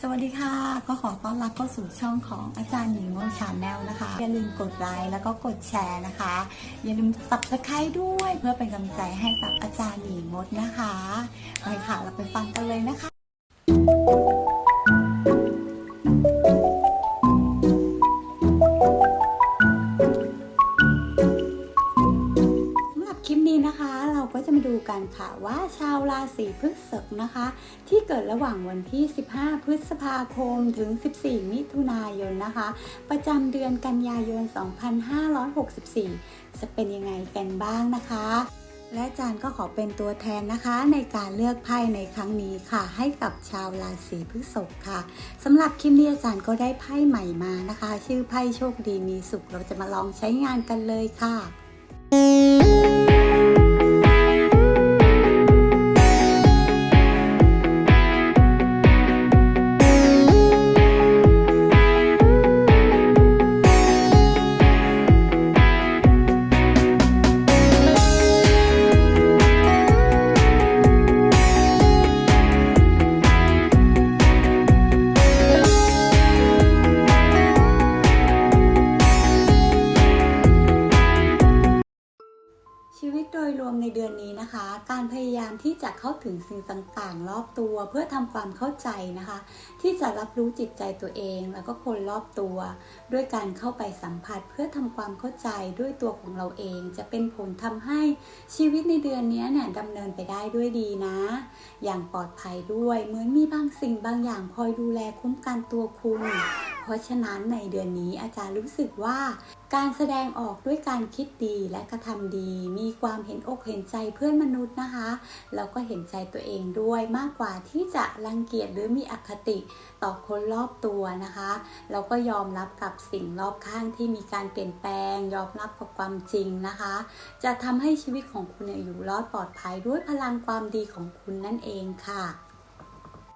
สวัสดีค่ะ ก็ขอต้อนรับเข้าสู่ช่องของอาจารย์หญิงวงชาแนลนะคะ อย่าลืมกดไลค์แล้วก็กดแชร์นะคะ อย่าลืมตับสไครด้วยเพื่อเป็นกำลังใจให้กับอาจารย์หญิงมดนะคะ ไปค่ะเราไปฟังกันเลยนะคะ กันค่ะว่าชาวราศีพฤษภนะคะ ที่เกิดระหว่างวันที่ 15 พฤษภาคมถึง 14 มิถุนายนนะคะ ประจำเดือนกันยายน 2564 จะเป็นยังไงกันบ้างนะคะและอาจารย์ก็ขอเป็นตัวแทนนะคะ ในการเลือกไพ่ในครั้งนี้ค่ะ ให้กับชาวราศีพฤษภค่ะสำหรับคลิปนี้อาจารย์ก็ได้ไพ่ใหม่มานะคะ ชื่อไพ่โชคดีมีสุขเราจะมาลองใช้งานกันเลยค่ะ การที่จะเข้าถึงสิ่งต่างๆ รอบตัวเพื่อทำความเข้าใจนะคะ ที่จะรับรู้จิตใจตัวเองแล้วก็คนรอบตัว ด้วยการเข้าไปสัมผัสเพื่อทำความเข้าใจด้วยตัวของเราเอง จะเป็นผลทำให้ชีวิตในเดือนนี้เนี่ยดำเนินไปได้ด้วยดีนะ อย่างปลอดภัยด้วยเหมือนมีบางสิ่งบางอย่างคอยดูแลคุ้มกันตัวคุณ เพราะฉะนั้นในเดือนนี้อาจารย์รู้สึกว่า การแสดงออกด้วยการคิดดีและกระทำดี มีความเห็นอกเห็นใจเพื่อนมนุษย์นะคะแล้วก็เห็นใจตัวเองด้วยมากกว่าที่จะรังเกียจหรือมีอคติต่อคนรอบตัวนะคะแล้วก็ยอมรับกับสิ่งรอบข้างที่มีการเปลี่ยนแปลง ยอมรับกับความจริงนะคะ จะทำให้ชีวิตของคุณอยู่รอดปลอดภัยด้วยพลังความดีของคุณนั่นเองค่ะ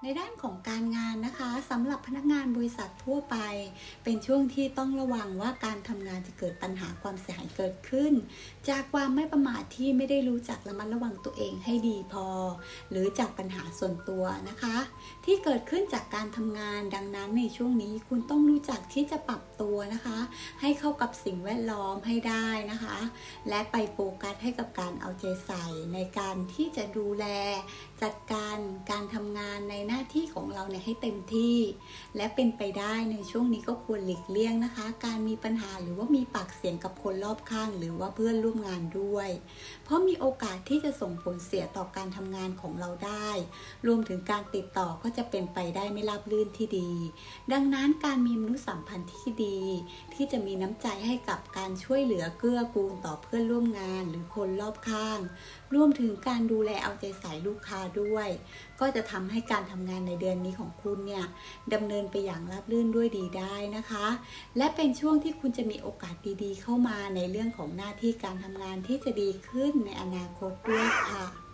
ในด้านของการงานนะคะสำหรับพนักงานบริษัททั่วไป เป็นช่วงที่ต้องระวังว่าการทำงานจะเกิดปัญหาความเสียหายเกิดขึ้น จากความไม่ประมาทที่ไม่ได้รู้จักระมัดระวังตัวเองให้ดีพอ หรือจากปัญหาส่วนตัวนะคะ ที่เกิดขึ้นจากการทำงานดังนั้นในช่วงนี้คุณต้องรู้จักที่จะปรับตัวนะคะ ให้เข้ากับสิ่งแวดล้อมให้ได้นะคะ และไปโฟกัสให้กับการเอาใจใส่ในการที่จะดูแลจัดการการทำงานในหน้าาที่ของเราเนี่ยให้เต็มที่ และเป็นไปได้ในช่วงนี้ก็ควรหลีกเลี่ยงนะคะ การมีปัญหาหรือว่ามีปากเสียงกับคนรอบข้าง หรือว่าเพื่อนร่วมงานด้วย เพราะมีโอกาสที่จะส่งผลเสียต่อการทำงานของเราได้ รวมถึงการติดต่อก็จะเป็นไปได้ไม่ราบรื่นที่ดี ดังนั้นการมีมนุษยสัมพันธ์ที่ดี ที่จะมีน้ำใจให้กับการช่วยเหลือเกื้อกูลต่อเพื่อนร่วมงาน หรือคนรอบข้างรวมถึงการดูแลเอาใจใส่ลูกค้าด้วย ก็จะทำให้การทำงานในเดือนนี้ของคุณเนี่ยดำเนินไปอย่างราบรื่นด้วยดีได้นะคะ และเป็นช่วงที่คุณจะมีโอกาสดีๆ เข้ามาในเรื่องของหน้าที่การทำงานที่จะดีขึ้นในอนาคตด้วยค่ะ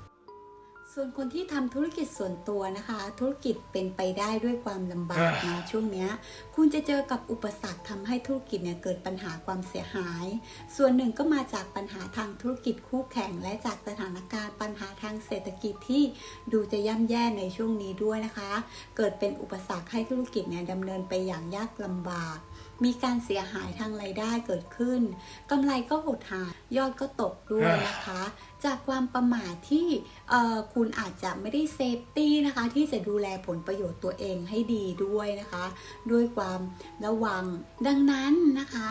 ส่วนคนที่ทำธุรกิจส่วนตัวนะคะ ธุรกิจเป็นไปได้ด้วยความลำบากนะช่วงเนี้ย คุณจะเจอกับอุปสรรคทำให้ธุรกิจเนี่ยเกิดปัญหาความเสียหาย ส่วนหนึ่งก็มาจากปัญหาทางธุรกิจคู่แข่ง และจากสถานการณ์ปัญหาทางเศรษฐกิจที่ดูจะย่ำแย่ในช่วงนี้ด้วยนะคะ เกิดเป็นอุปสรรคให้ธุรกิจเนี่ยดำเนินไปอย่างยากลำบากมีการเสียหายทางรายได้เกิดขึ้นกำไรก็หดหายยอดก็ตกด้วยนะคะ จากความประมาทที่คุณอาจจะไม่ได้เซฟตี้นะคะที่จะดูแลผลประโยชน์ตัวเองให้ดีด้วยนะคะ ด้วยความระวังดังนั้นนะคะ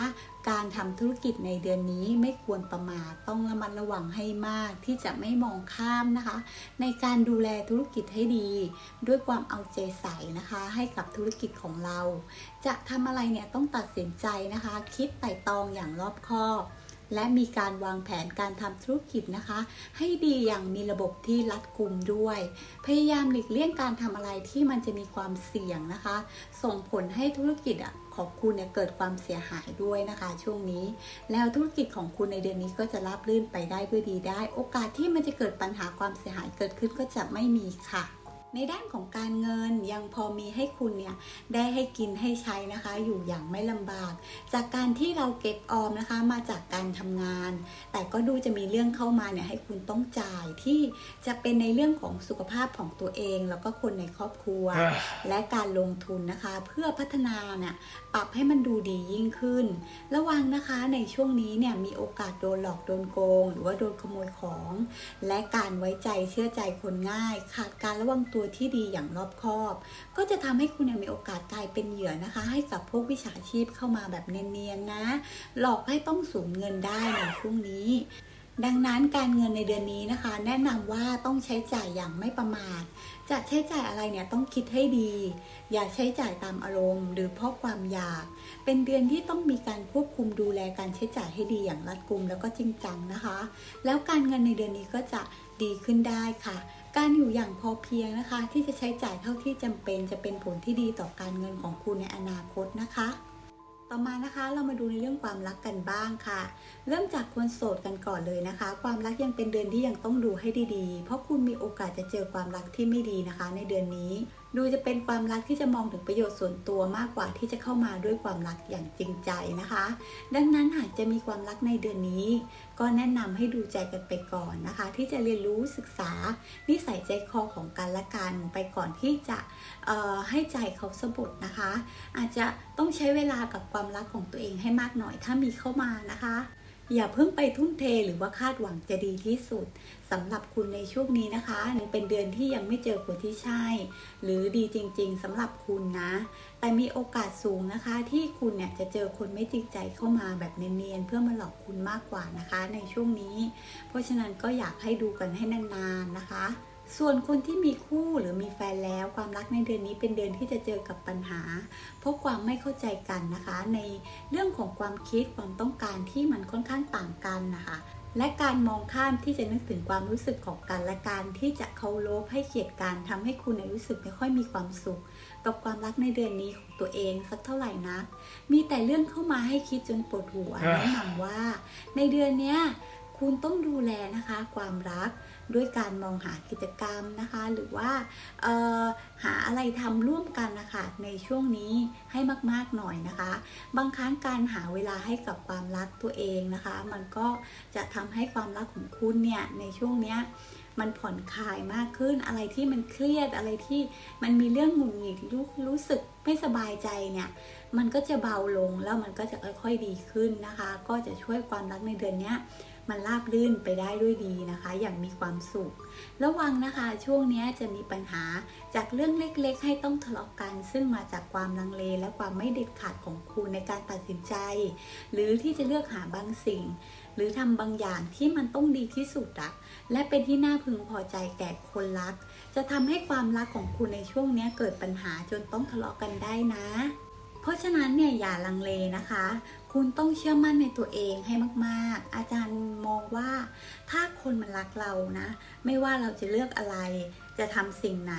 การทำธุรกิจในเดือนนี้ไม่ควรประมาทต้องระมัดระวังให้มากที่จะไม่มองข้ามนะคะ ในการดูแลธุรกิจให้ดี ด้วยความเอาใจใส่นะคะ ให้กับธุรกิจของเรา จะทำอะไรเนี่ยต้องตัดสินใจนะคะ คิดไต่ตรองอย่างรอบคอบ และมีการวางแผนการทำธุรกิจนะคะ ให้ดีอย่างมีระบบที่รัดกุมด้วย พยายามหลีกเลี่ยงการทำอะไรที่มันจะมีความเสี่ยงนะคะ ส่งผลให้ธุรกิจอะของคุณเนี่ยเกิดความเสียหายด้วยนะคะ ช่วงนี้ แล้วธุรกิจของคุณในเดือนนี้ก็จะราบรื่นไปได้ด้วยดีได้ โอกาสที่มันจะเกิดปัญหาความเสียหายเกิดขึ้นก็จะไม่มีค่ะ ในด้านของการเงินยังพอมีให้คุณเนี่ยได้ให้กินให้ใช้นะคะ อยู่อย่างไม่ลำบาก จากการที่เราเก็บออมนะคะมาจากการทำงาน แต่ก็ดูจะมีเรื่องเข้ามาเนี่ยให้คุณต้องจ่ายที่จะเป็นในเรื่องของสุขภาพของตัวเอง แล้วก็คนในครอบครัว และการลงทุนนะคะ เพื่อพัฒนาเนี่ย ปรับให้มันดูดียิ่งขึ้น ระวังนะคะในช่วงนี้เนี่ยมีโอกาสโดนหลอกโดนโกง หรือว่าโดนขโมยของ และการไว้ใจเชื่อใจคนง่าย ขาดการระวังตัวที่ดีอย่างรอบคอบ ก็จะทำให้คุณเนี่ยมีโอกาสกลายเป็นเหยื่อนะคะ ให้กับพวกวิชาชีพเข้ามาแบบเนียนๆนะ หลอกให้ต้องสูญเงินได้ในช่วงนี้ ดังนั้นการเงินในเดือนนี้นะคะ แนะนำว่าต้องใช้จ่ายอย่างไม่ประมาท จะใช้จ่ายอะไรเนี่ยต้องคิดให้ดี อย่าใช้จ่ายตามอารมณ์ หรือเพราะความอยาก เป็นเดือนที่ต้องมีการควบคุมดูแลการใช้จ่ายให้ดีอย่างรัดกุมแล้วก็จริงจังนะคะ แล้วการเงินในเดือนนี้ก็จะดีขึ้นได้ค่ะการอยู่อย่างพอเพียงนะคะ ที่จะใช้จ่ายเท่าที่จำเป็นจะเป็นผลที่ดีต่อการเงินของคุณในอนาคตนะคะ ต่อมานะคะเรามาดูในเรื่องความรักกันบ้างค่ะ เริ่มจากคนโสดกันก่อนเลยนะคะ ความรักยังเป็นเดือนที่ยังต้องดูให้ดีๆ เพราะคุณมีโอกาสจะเจอความรักที่ไม่ดีนะคะ ในเดือนนี้ ดูจะเป็นความรักที่จะมองถึงประโยชน์ส่วนตัวมากกว่าที่จะเข้ามาด้วยความรักอย่างจริงใจนะคะ ดังนั้นหากจะมีความรักในเดือนนี้ ก็แนะนำให้ดูใจกันไปก่อนนะคะ ที่จะเรียนรู้ศึกษา นิสัยใจคอของกันและกันไปก่อนที่จะเอ่อให้ใจเขาสะบดนะคะ อาจจะต้องใช้เวลากับความรักของตัวเองให้มากหน่อยถ้ามีเข้ามานะคะ อย่าเพิ่งไปทุ่มเทหรือว่าคาดหวังจะดีที่สุดสำหรับคุณในช่วงนี้นะคะ เป็นเดือนที่ยังไม่เจอคนที่ใช่ หรือดีจริง ๆสำหรับคุณนะ แต่มีโอกาสสูงนะคะ ที่คุณเนี่ยจะเจอคนไม่จริงใจเข้ามาแบบเนียนๆเพื่อมาหลอกคุณมากกว่านะคะ ในช่วงนี้ เพราะฉะนั้นก็อยากให้ดูกันให้นานๆนะคะ ส่วนคนที่มีคู่หรือมีแฟนแล้วความรักในเดือนนี้เป็นเดือนที่จะเจอกับปัญหา เพราะความไม่เข้าใจกันนะคะ ในเรื่องของความคิดความต้องการที่มันค่อนข้างต่างกันนะคะ และการมองข้ามที่จะนึกถึงความรู้สึกของกันและการที่จะเคารพให้เกียรติกันทำให้คุณเนี่ยรู้สึกไม่ค่อยมีความสุข กับความรักในเดือนนี้ของตัวเองสักเท่าไหร่นะมีแต่เรื่องเข้ามาให้คิดจนปวดหัวอ่าแนะนำว่า ในเดือนเนี้ยคุณต้องดูแลนะคะความรักด้วยการมองหากิจกรรมนะคะ หรือว่าหาอะไรทำร่วมกันนะคะในช่วงนี้ให้มากๆหน่อยนะคะ บางครั้งการหาเวลาให้กับความรักตัวเองนะคะ มันก็จะทำให้ความรักของคุณเนี่ยในช่วงเนี้ยมันผ่อนคลายมากขึ้นอะไรที่มันเครียดอะไรที่มันมีเรื่องหงุดหงิดรู้รู้สึกไม่สบายใจเนี่ย มันก็จะเบาลงแล้วมันก็จะค่อยๆดีขึ้นนะคะ ก็จะช่วยความรักในเดือนเนี้ย มันราบรื่นไปได้ด้วยดีนะคะ อย่างมีความสุข ระวังนะคะช่วงนี้จะมีปัญหาจากเรื่องเล็กๆ ให้ต้องทะเลาะกัน ซึ่งมาจากความลังเลและความไม่เด็ดขาดของคุณในการตัดสินใจ หรือที่จะเลือกหาบางสิ่ง หรือทำบางอย่างที่มันต้องดีที่สุดอะและเป็นที่น่าพึงพอใจแก่คนรัก จะทำให้ความรักของคุณในช่วงนี้เกิดปัญหาจนต้องทะเลาะกันได้นะ ฉะนั้นเนี่ยอย่าลังเลนะคะ คุณต้องเชื่อมั่นในตัวเองให้มากๆ อาจารย์มองว่าถ้าคนมันรักเรานะ ไม่ว่าเราจะเลือกอะไร จะทำสิ่งไหน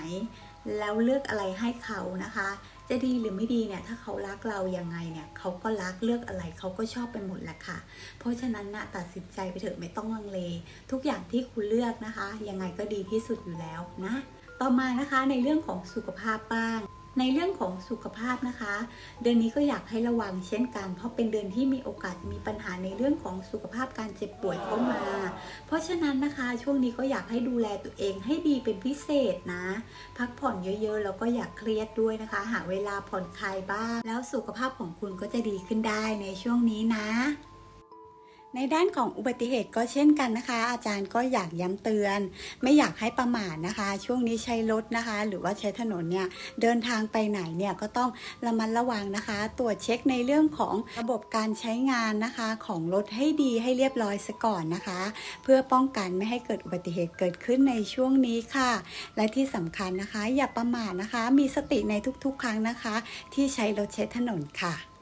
แล้วเลือกอะไรให้เขานะคะ จะดีหรือไม่ดีเนี่ยถ้าเขารักเราอยังไงเนี่ยเขาก็รักเลือกอะไรเขาก็ชอบไปหมดแหละค่ะ เพราะฉะนั้นนะตัดสินใจไปเถอะไม่ต้องลังเล ทุกอย่างที่คุณเลือกนะคะ ยังไงก็ดีที่สุดอยู่แล้วนะ ต่อมานะคะในเรื่องของสุขภาพบ้าง ในเรื่องของสุขภาพนะคะ เดือนนี้ก็อยากให้ระวังเช่นกัน เพราะเป็นเดือนที่มีโอกาสมีปัญหาในเรื่องของสุขภาพการเจ็บป่วยเข้ามา เพราะฉะนั้นนะคะ ช่วงนี้ก็อยากให้ดูแลตัวเองให้ดีเป็นพิเศษนะ พักผ่อนเยอะๆแล้วก็อย่าเครียดด้วยนะคะ หาเวลาผ่อนคลายบ้าง แล้วสุขภาพของคุณก็จะดีขึ้นได้ในช่วงนี้นะ ในด้านของอุบัติเหตุก็เช่นกันนะคะ อาจารย์ก็อยากย้ำเตือน ไม่อยากให้ประมาทนะคะ ช่วงนี้ใช้รถนะคะ หรือว่าใช้ถนนเนี่ยเดินทางไปไหนเนี่ยก็ต้องระมัดระวังนะคะ ตรวจเช็คในเรื่องของระบบการใช้งานนะคะ ของรถให้ดีให้เรียบร้อยซะก่อนนะคะ เพื่อป้องกันไม่ให้เกิดอุบัติเหตุเกิดขึ้นในช่วงนี้ค่ะ และที่สำคัญนะคะ อย่าประมาทนะคะ มีสติในทุกๆ ครั้งนะคะ ที่ใช้รถใช้ถนนค่ะ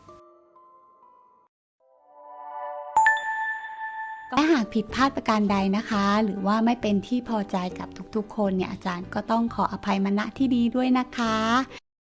และหากผิดพลาดประการใดนะคะ หรือว่าไม่เป็นที่พอใจกับทุกๆ คนเนี่ยอาจารย์ก็ต้องขออภัยมณะที่ดีด้วยนะคะ